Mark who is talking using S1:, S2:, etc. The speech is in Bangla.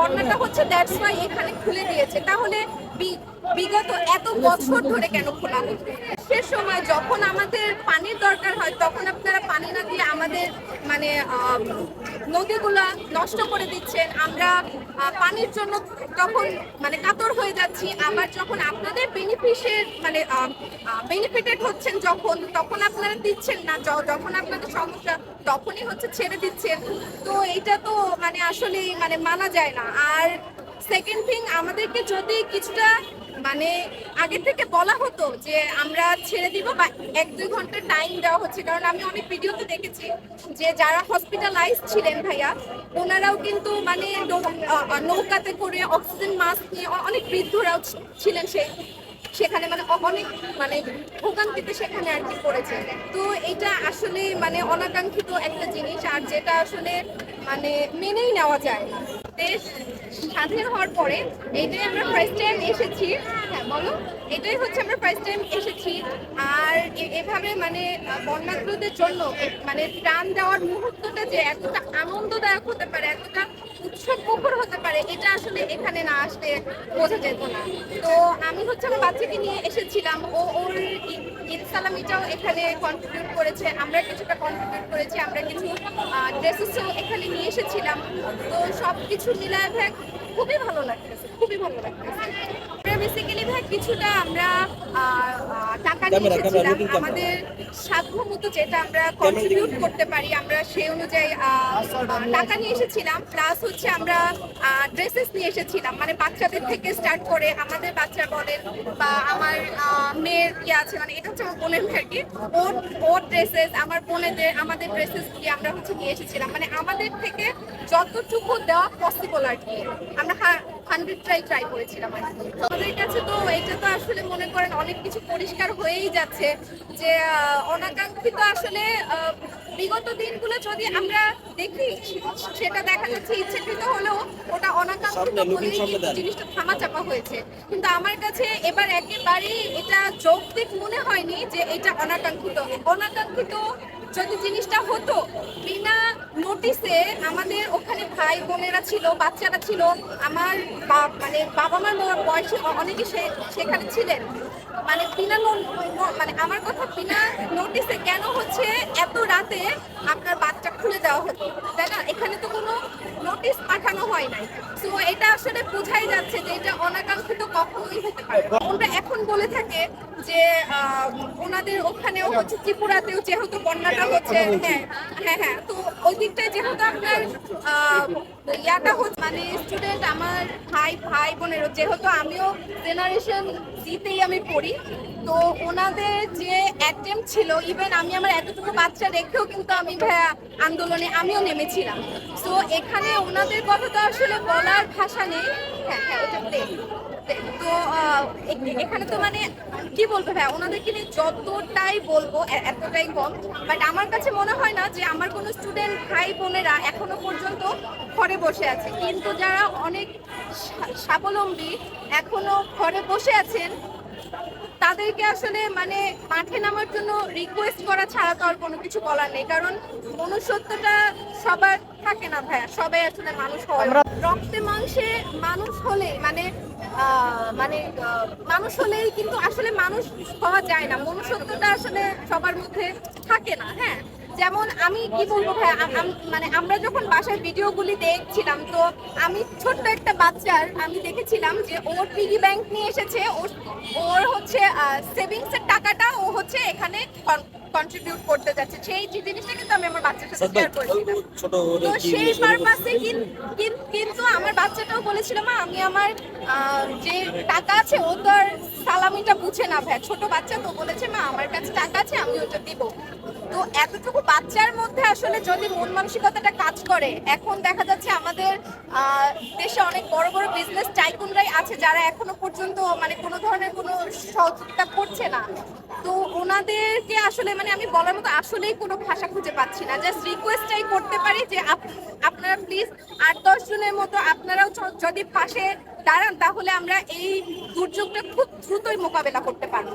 S1: বন্যাটা হচ্ছে দ্যাটস ওয়াই এখানে খুলে দিয়েছে। তাহলে বিগত এত বছর ধরে কেন খোলা হতো সে সময় যখন আমাদের পানির দরকার হয়, তখন আপনারা পানি না দিয়ে আমাদের মানে নদীগুলা নষ্ট করে দিচ্ছেন। আমরা পানির জন্য তখন মানে কাতর হয়ে যাচ্ছি। আবার যখন আপনাদের বেনিফিশের মানে বেনিফিটেড হচ্ছেন যখন, তখন আপনারা দিচ্ছেন না। যখন আপনাদের সমস্যা তখনই হচ্ছে ছেড়ে দিচ্ছেন। তো এটা তো মানে আসলে মানে মানা যায় না। আর সেকেন্ড থিং আমাদেরকে যদি কিছুটা মানে আগে থেকে বলা হতো যে আমরা ছেড়ে দিব, বা এক, দুই ঘণ্টা টাইম দেওয়া হচ্ছে। কারণ আমি অনেক ভিডিওতে দেখেছি যে যারা হসপিটালাইজ ছিলেন ভাইয়া, ওনারাও কিন্তু মানে নৌকাতে করে অক্সিজেন মাস্ক নিয়ে অনেক বৃদ্ধরাও ছিলেন সেই সেখানে মানে অনেক মানে ভোগান্তিতে সেখানে আর কি পড়েছে। তো এটা আসলে মানে অনাকাঙ্ক্ষিত একটা জিনিস, আর যেটা আসলে মানে মেনেই নেওয়া যায় না। দেশ স্বাধীন হওয়ার পরে এইটাই আমরা ফার্স্ট টাইম এসেছি। হ্যাঁ বলো। এটাই হচ্ছে আমরা ফার্স্ট টাইম এসেছি। আর এভাবে মানে বন্যাগ্রদের জন্য মানে প্রাণ দেওয়ার মুহূর্তটা যে এতটা আনন্দদায়ক হতে পারে, এতটা উৎসব মুখর হতে পারে, এটা আসলে এখানে না আসলে বোঝা যেত না। তো আমি হচ্ছে আমার বাচ্চাকে নিয়ে এসেছিলাম। ও ওর সালামিটাও এখানে কন্ট্রিবিউট করেছে, আমরা কিছুটা কন্ট্রিবিউট করেছি, আমরা কিছু ড্রেসেসও এখানে নিয়ে এসেছিলাম। তো সব কিছু মিলায় খুবই ভালো লাগতেছে খুবই ভালো লাগতেছে। বেসিক্যালি ভাগ কিছুটা আমরা টাকা নিয়ে এসেছিলাম আমাদের সাধ্য মতো যেটা আমরা কন্ট্রিবিউট করতে পারি আমরা সেই অনুযায়ী টাকা নিয়ে এসেছিলাম প্লাস হচ্ছে আমরা ড্রেসেস নিয়ে এসেছিলাম। মানে বাচ্চাদের থেকে স্টার্ট করে আমাদের বাচ্চা বলেন বা আমার মেয়ের ইয়ে আছে মানে এটা হচ্ছে আমার বোনের মেয়ে আর কি? ওর ওর ড্রেসেস আমার বোনেদের আমাদের ড্রেসেস দিয়ে আমরা হচ্ছে নিয়ে এসেছিলাম। মানে আমাদের থেকে যতটুকু দেওয়া পসিবল আর কি। আমরা হান্ড্রেড ট্রাই করেছিলাম আর আমাদের কাছে তো এটা তো আসলে মনে করেন অনেক কিছু পরিষ্কার হয়েই যাচ্ছে যে অনাকাঙ্ক্ষিত আসলে বিগত দিনগুলো যদি আমরা দেখি সেটা দেখা যাচ্ছে ইচ্ছাকৃত হলেও ওটা অনাকাঙ্ক্ষিত বলেই জিনিসটা থামা চাপা হয়েছে। কিন্তু আমার কাছে এবার একেবারেই এটা যৌক্তিক মনে হয়নি যে এটা অনাকাঙ্ক্ষিত। অনাকাঙ্ক্ষিত যদি জিনিসটা হতো বিনা নোটিসে আমাদের ওখানে ভাই বোনেরা ছিল, বাচ্চারা ছিল, আমার মানে বাবা মার বয়সে অনেকে সে- সেখানে ছিলেন। মানে বিনা মানে আমার কথা বিনা নোটিসে কেন হচ্ছে এত রাতে আপনার বাচ্চা খুলে দেওয়া হতো তাই না? এখানে তো কোনো নোটিশ পাঠানো হয় নাই। তো এটা আসলে বোঝাই যাচ্ছে যে এটা অনাকাঙ্ক্ষিত কখনোই হতে পারে। ওরা এখন বলে থাকে যে ওনাদের ওখানেও হচ্ছে ত্রিপুরাতেও যেহেতু বন্যাটা হচ্ছে হ্যাঁ হ্যাঁ হ্যাঁ তো ওই দিকটায় যেহেতু আপনার ইয়াটা হচ্ছে মানে স্টুডেন্ট আমার ভাই ভাই বোনেরও যেহেতু আমিও জেনারেশন জিতেই আমি পড়ি তো ওনাদের যে অ্যাটেম্প ছিল ইভেন আমি আমার এতটুকু বাচ্চা রেখেও কিন্তু আমি ভাইয়া আন্দোলনে আমিও নেমেছিলাম। তো এখানে ওনাদের কথা তো আসলে বলার ভাষা নেই। হ্যাঁ হ্যাঁ ওটা। তো এখানে তো মানে কি বলব ভাই ওনাদেরকে নিয়ে যতটাই বলব এতটাই কম। বাট আমার কাছে মনে হয় না যে আমার কোনো স্টুডেন্ট ভাই বোনেরা এখনও পর্যন্ত ঘরে বসে আছে। কিন্তু যারা অনেক স্বাবলম্বী এখনও ঘরে বসে আছেন তাদেরকে আসলে মানে মাঠে নামার জন্য রিকোয়েস্ট করা ছাড়া তো আর কোনো কিছু বলার নেই। কারণ মনুষ্যত্বটা সবার থাকে না ভাইয়া সবাই আসলে মানুষ হয় রক্তে মাংসে মানুষ হলে মানে মানে মানুষ হলেই কিন্তু আসলে মানুষ হওয়া যায় না। মনুষ্যত্বটা আসলে সবার মধ্যে থাকে না হ্যাঁ? যেমন আমি কি বলব ভাই মানে আমরা যখন বাসায় ভিডিওগুলি দেখছিলাম, তো আমি ছোট্ট একটা বাচ্চার আমি দেখেছিলাম যে ওর পিগি ব্যাংক নিয়ে এসেছে, ওর ওর হচ্ছে সেভিংস হচ্ছে এখানে কন্ট্রিবিউট করতে যাচ্ছে। সেই যে জিনিসটা কিন্তু আমি আমার বাচ্চার সাথে শেয়ার করেছিলাম।
S2: ছোট
S1: তো সেই পারপাসে কিন্তু আমার বাচ্চাটাও বলেছিল মা আমি আমার আহ, যে টাকা আছে ও তো আর সালামিটা বুঝে না ভাই। ছোট বাচ্চা তো বলেছে মা আমার কাছে টাকা আছে আমি ওটা দিব। তো এতটুকু বাচ্চার মধ্যে আসলে যদি মন মানসিকতাটা কাজ করে, এখন দেখা যাচ্ছে আমাদের দেশে অনেক বড় বড় বিজনেস টাইকুনরাই আছে যারা এখনও পর্যন্ত মানে কোনো ধরনের কোনো সহযোগিতা করছে না। তো ওনাদেরকে আসলে মানে আমি বলার মতো আসলেই কোনো ভাষা খুঁজে পাচ্ছি না। জাস্ট রিকোয়েস্টটাই করতে পারি যে আপ- আপনারা প্লিজ আট, দশ জনের মতো আপনারাও যদি পাশে দাঁড়ান, তাহলে আমরা এই দুর্যোগটা খুব দ্রুতই মোকাবেলা করতে পারব।